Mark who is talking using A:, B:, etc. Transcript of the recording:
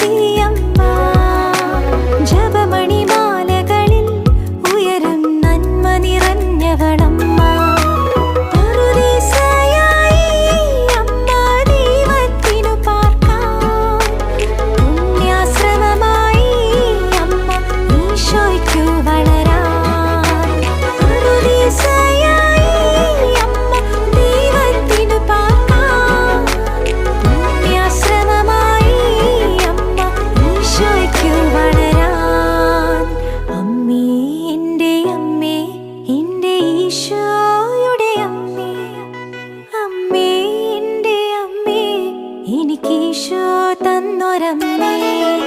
A: be a man. എനിക്കീശോ തന്നൊരമ്മേ.